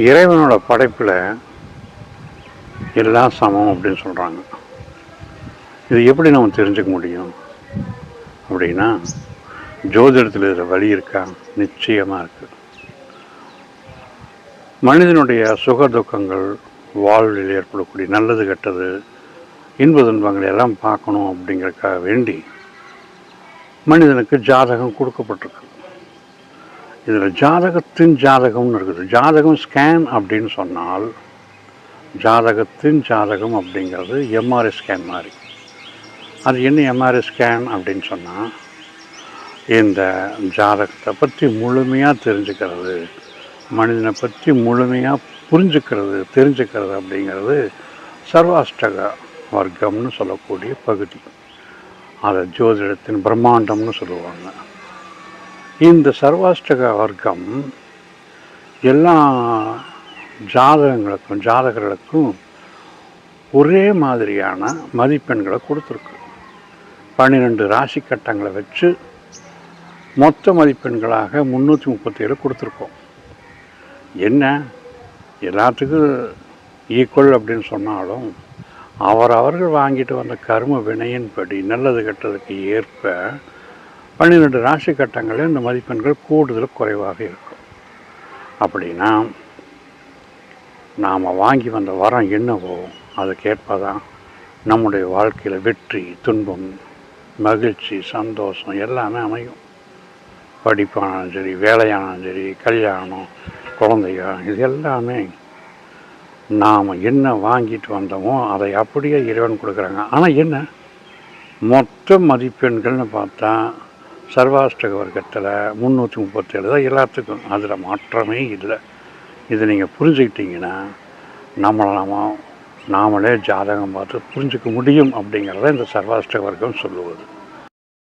இறைவனோட படைப்பில் எல்லாம் சமம் அப்படின்னு சொல்கிறாங்க இது எப்படி நம்ம தெரிஞ்சுக்க முடியும்? அப்படின்னா ஜோதிடத்தில் இதில் வழி இருக்கா? நிச்சயமாக இருக்குது மனிதனுடைய சுக துக்கங்கள் வாழ்வில் ஏற்படக்கூடிய நல்லது கெட்டது இன்ப துன்பங்களை எல்லாம் பார்க்கணும் அப்படிங்கிறதுக்காக வேண்டி மனிதனுக்கு ஜாதகம் கொடுக்கப்பட்டிருக்கு. இதில் ஜாதகத்தின் ஜாதகம்னு இருக்குது. ஜாதகம் ஸ்கேன் அப்படின்னு சொன்னால் ஜாதகத்தின் ஜாதகம் அப்படிங்கிறது எம்ஆர்ஐ ஸ்கேன் மாதிரி. அது என்ன எம்ஆர்ஐ ஸ்கேன் அப்படின்னு சொன்னால் இந்த ஜாதகத்தை பற்றி முழுமையாக தெரிஞ்சுக்கிறது மனிதனை பற்றி முழுமையாக புரிஞ்சுக்கிறது தெரிஞ்சுக்கிறது அப்படிங்கிறது சர்வாஷ்டக வர்க்கம்னு சொல்லக்கூடிய பகுதி. அதை ஜோதிடத்தின் பிரம்மாண்டம்னு சொல்லுவாங்க. இந்த சர்வாஷ்டக வர்க்கம் எல்லா ஜாதகங்களுக்கும் ஜாதகர்களுக்கும் ஒரே மாதிரியான மதிப்பெண்களை கொடுத்துருக்கு. பன்னிரெண்டு ராசி கட்டங்களை வச்சு மொத்த மதிப்பெண்களாக முந்நூற்றி முப்பத்தேழு கொடுத்துருக்கோம். என்ன? எல்லாத்துக்கும் ஈக்குவல் அப்படின்னு சொன்னாலும் அவர் அவர்கள் வாங்கிட்டு வந்த கர்ம வினையின்படி நல்லது கெட்டதுக்கு ஏற்ப பன்னிரெண்டு ராசி கட்டங்களில் இந்த மதிப்பெண்கள் கூடுதல் குறைவாக இருக்கும். அப்படின்னா நாம் வாங்கி வந்த வரம் என்னவோ அதுக்கேற்பதான் நம்முடைய வாழ்க்கையில் வெற்றி துன்பம் மகிழ்ச்சி சந்தோஷம் எல்லாமே அமையும். படிப்பானாலும் சரி வேலையானாலும் சரி கல்யாணம் குழந்தைங்க இது எல்லாமே நாம் என்ன வாங்கிட்டு வந்தோமோ அதை அப்படியே இறைவன் கொடுக்குறாங்க. ஆனால் என்ன? மொத்த மதிப்பெண்கள்னு பார்த்தா சர்வாஷ்டக வர்க்கத்தில் முந்நூற்றி முப்பத்தேழு தான் எல்லாத்துக்கும். அதில் மாற்றமே இல்லை. இதை நீங்கள் புரிஞ்சுக்கிட்டீங்கன்னா நம்மளை நாம நாமளே ஜாதகம் பார்த்து புரிஞ்சுக்க முடியும் அப்படிங்கிறத இந்த சர்வாஷ்டக வர்க்கம் சொல்லுவது.